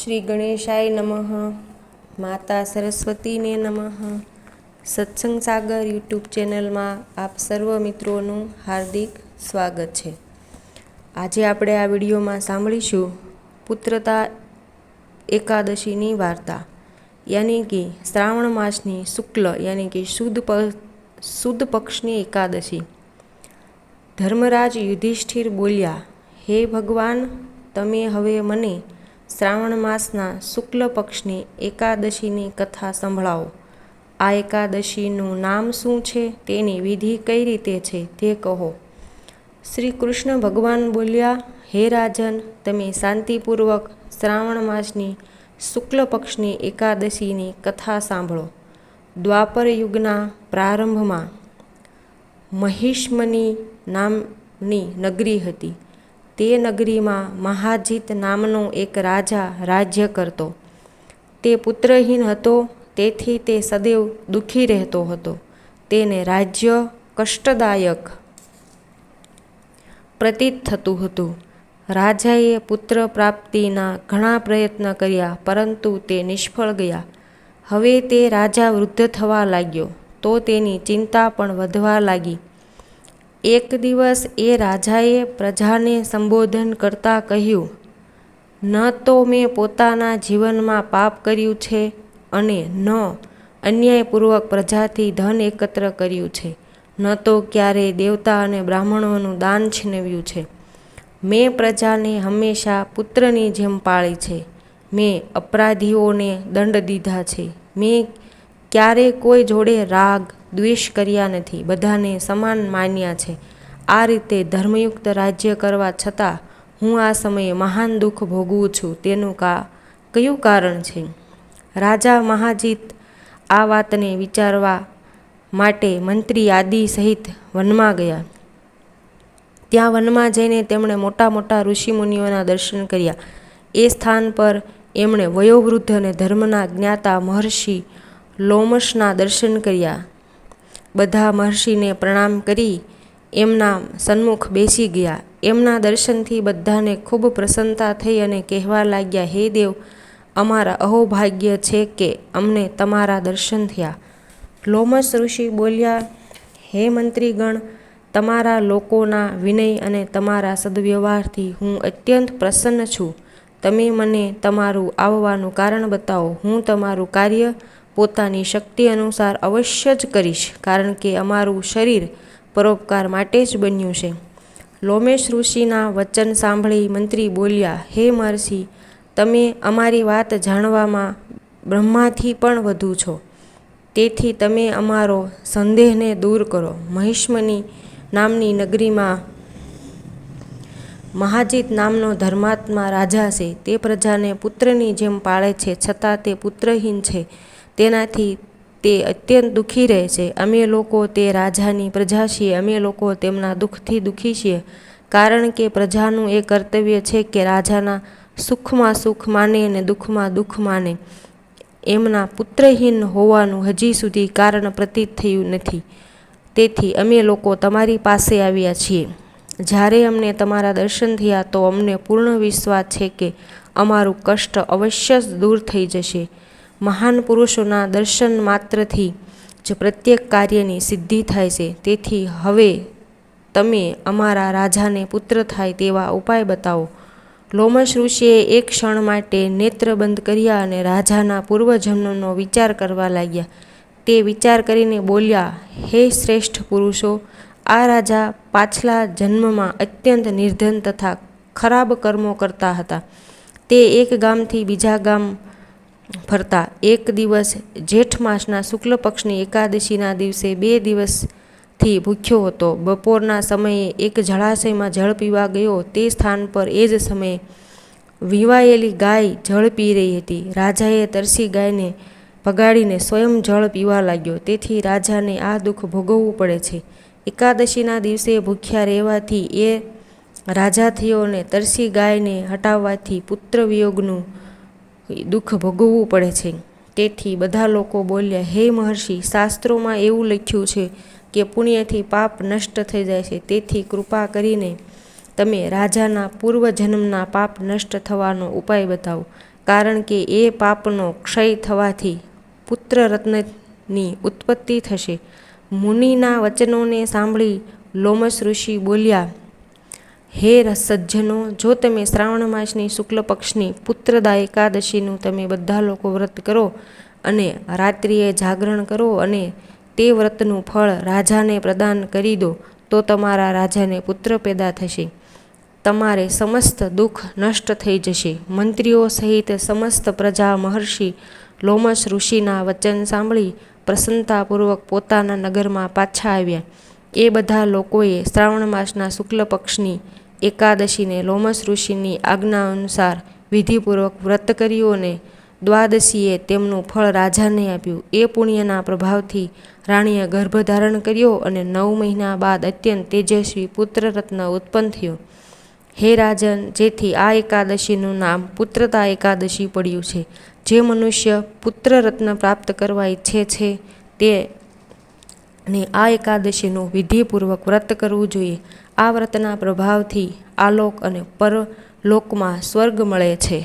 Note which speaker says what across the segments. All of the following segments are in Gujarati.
Speaker 1: શ્રી ગણેશાય નમઃ. માતા સરસ્વતીને નમઃ. સત્સંગ સાગર યુટ્યુબ ચેનલમાં આપ સર્વ મિત્રોનું હાર્દિક સ્વાગત છે. આજે આપણે આ વિડીયોમાં સાંભળીશું પુત્રતા એકાદશીની વાર્તા, યાની કે શ્રાવણ માસની શુક્લ, યાની કે શુદ્ધ શુદ્ધ પક્ષની એકાદશી. ધર્મરાજ યુધિષ્ઠિર બોલ્યા, હે ભગવાન, તમે હવે મને શ્રાવણ માસના શુક્લ પક્ષની એકાદશીની કથા સંભળાવો. આ એકાદશીનું નામ શું છે તેની વિધિ કઈ રીતે છે તે કહો. શ્રી કૃષ્ણ ભગવાન બોલ્યા, હે રાજન, તમે શાંતિપૂર્વક શ્રાવણ માસની શુક્લ પક્ષની એકાદશીની કથા સાંભળો. દ્વાપર યુગના પ્રારંભમાં મહિષ્મની નામની નગરી હતી. તે નગરીમાં મહાજીત નામનો એક રાજા રાજ્ય કરતો. તે પુત્રહીન હતો, તેથી તે સદૈવ દુઃખી રહેતો હતો. તેને રાજ્ય કષ્ટદાયક પ્રતીત થતું હતું. રાજાએ પુત્ર પ્રાપ્તિના ઘણા પ્રયત્ન કર્યા, પરંતુ તે નિષ્ફળ ગયા. હવે તે રાજા વૃદ્ધ થવા લાગ્યો, તો તેની ચિંતા પણ વધવા લાગી. એક દિવસ એ રાજાએ પ્રજાને સંબોધન કરતાં કહ્યું, ન તો મેં પોતાના જીવનમાં પાપ કર્યું છે અને ન અન્યાયપૂર્વક પ્રજાથી ધન એકત્ર કર્યું છે. ન તો ક્યારેય દેવતા અને બ્રાહ્મણોનું દાન છીનવ્યું છે. મેં પ્રજાને હંમેશા પુત્રની જેમ પાળી છે. મેં અપરાધીઓને દંડ દીધા છે. મેં ક્યારેય કોઈ જોડે રાગ, દ્વેષ કર્યા નથી. બધાને સમાન માન્યા છે. આ રીતે ધર્મયુક્ત રાજ્ય કરવા છતાં હું આ સમયે મહાન દુઃખ ભોગવું છું તેનું કા, કયું કારણ છે? રાજા મહાજીત આ વાતને વિચારવા માટે મંત્રી આદિ સહિત વનમાં ગયા. ત્યાં વનમાં જઈને તેમણે મોટા મોટા ઋષિમુનિઓના દર્શન કર્યા. એ સ્થાન પર એમણે વયોવૃદ્ધ અને ધર્મના જ્ઞાતા મહર્ષિ લોમશના દર્શન કર્યા. બધા મહર્ષિને પ્રણામ કરી એમના સન્મુખ બેસી ગયા. એમના દર્શનથી બધાને ખૂબ પ્રસન્નતા થઈ અને કહેવા લાગ્યા, હે દેવ, અમારા અહોભાગ્ય છે કે અમને તમારા દર્શન થયા. લોમસ ઋષિ બોલ્યા, હે મંત્રીગણ, તમારા લોકોના વિનય અને તમારા સદવ્યવહારથી હું અત્યંત પ્રસન્ન છું. તમે મને તમારું આવવાનું કારણ બતાવો. હું તમારું કાર્ય પોતાની શક્તિ અનુસાર અવશ્ય જ કરીશ, કારણ કે અમારું શરીર પરોપકાર માટે જ બન્યું છે. લોમેશ ઋષિના વચન સાંભળી મંત્રી બોલ્યા, હે મહર્ષિ, તમે અમારી વાત જાણવામાં બ્રહ્માથી પણ વધુ છો. તેથી તમે અમારો સંદેહને દૂર કરો. મહિષ્મની નામની નગરીમાં મહાજીત નામનો ધર્માત્મા રાજા છે. તે પ્રજાને પુત્રની જેમ પાળે છે, છતાં તે પુત્રહીન છે. તેનાથી તે અત્યંત દુઃખી રહે છે. અમે લોકો તે રાજાની પ્રજા છીએ. અમે લોકો તેમના દુઃખથી દુઃખી છીએ. કારણ કે પ્રજાનું એ કર્તવ્ય છે કે રાજાના સુખમાં સુખ માને અને દુઃખમાં દુઃખ માને. એમના પુત્રહીન હોવાનું હજી સુધી કારણ પ્રતીત થયું નથી. તેથી અમે લોકો તમારી પાસે આવ્યા છીએ. જ્યારે અમને તમારા દર્શન થયા તો અમને પૂર્ણ વિશ્વાસ છે કે અમારું કષ્ટ અવશ્ય જ દૂર થઈ જશે. મહાન પુરુષોના દર્શન માત્રથી જ પ્રત્યેક કાર્યની સિદ્ધિ થાય છે. તેથી હવે તમે અમારા રાજાને પુત્ર થાય તેવા ઉપાય બતાવો. લોમશ ઋષિએ એક ક્ષણ માટે નેત્ર બંધ કર્યા અને રાજાના પૂર્વજન્મનો વિચાર કરવા લાગ્યા. તે વિચાર કરીને બોલ્યા, હે શ્રેષ્ઠ પુરુષો, આ રાજા પાછલા જન્મમાં અત્યંત નિર્ધન તથા ખરાબ કર્મો કરતા હતા. તે એક ગામથી બીજા ગામ ફરતા એક દિવસ જેઠ માસના શુક્લ પક્ષની એકાદશીના દિવસે બે દિવસથી ભૂખ્યો હતો. બપોરના સમયે એક જળાશયમાં જળ પીવા ગયો. તે સ્થાન પર એ જ સમયે વિવાયેલી ગાય જળ પી રહી હતી. રાજાએ તરસી ગાયને ભગાડીને સ્વયં જળ પીવા લાગ્યો. તેથી રાજાને આ દુઃખ ભોગવવું પડે છે. એકાદશીના દિવસે ભૂખ્યા રહેવાથી એ રાજા થયો અને તરસી ગાયને હટાવવાથી પુત્ર વિયોગનું દુઃખ ભોગવવું પડે છે. તેથી બધા લોકો બોલ્યા, હે મહર્ષિ, શાસ્ત્રોમાં એવું લખ્યું છે કે પુણ્યથી પાપ નષ્ટ થઈ જાય છે. તેથી કૃપા કરીને તમે રાજાના પૂર્વજન્મના પાપ નષ્ટ થવાનો ઉપાય બતાવો. કારણ કે એ પાપનો ક્ષય થવાથી પુત્ર રત્નની ઉત્પત્તિ થશે. મુનિના વચનોને સાંભળી લોમસ ઋષિ બોલ્યા હે સજ્જનો જો તમે શ્રાવણ માસની શુક્લ પક્ષની પુત્રદા એકાદશીનું તમે બધા લોકો વ્રત કરો અને રાત્રિએ જાગરણ કરો અને તે વ્રતનું ફળ રાજાને પ્રદાન કરી દો, તો તમારા રાજાને પુત્ર પેદા થશે. તમારે સમસ્ત દુઃખ નષ્ટ થઈ જશે. મંત્રીઓ સહિત સમસ્ત પ્રજા મહર્ષિ લોમસ ઋષિના વચન સાંભળી પ્રસન્નતાપૂર્વક પોતાના નગરમાં પાછા આવ્યા. એ બધા લોકોએ શ્રાવણ માસના શુક્લ પક્ષની એકાદશીને લોમસ ઋષિની આજ્ઞા અનુસાર વિધિપૂર્વક વ્રત કર્યું અને દ્વાદશીએ તેમનું ફળ રાજાને આપ્યું. એ પુણ્યના પ્રભાવથી રાણીએ ગર્ભ ધારણ કર્યો અને નવ મહિના બાદ અત્યંત તેજસ્વી પુત્ર રત્ન ઉત્પન્ન થયો. હે રાજન, જેથી આ એકાદશીનું નામ પુત્રતા એકાદશી પડ્યું છે. જે મનુષ્ય પુત્રરત્ન પ્રાપ્ત કરવા ઈચ્છે છે, તે ને આ એકાદશીનું વિધિપૂર્વક વ્રત કરવું જોઈએ. આ વ્રતના પ્રભાવથી આલોક અને પરલોકમાં સ્વર્ગ મળે છે.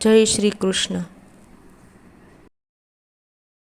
Speaker 1: જય શ્રી કૃષ્ણ.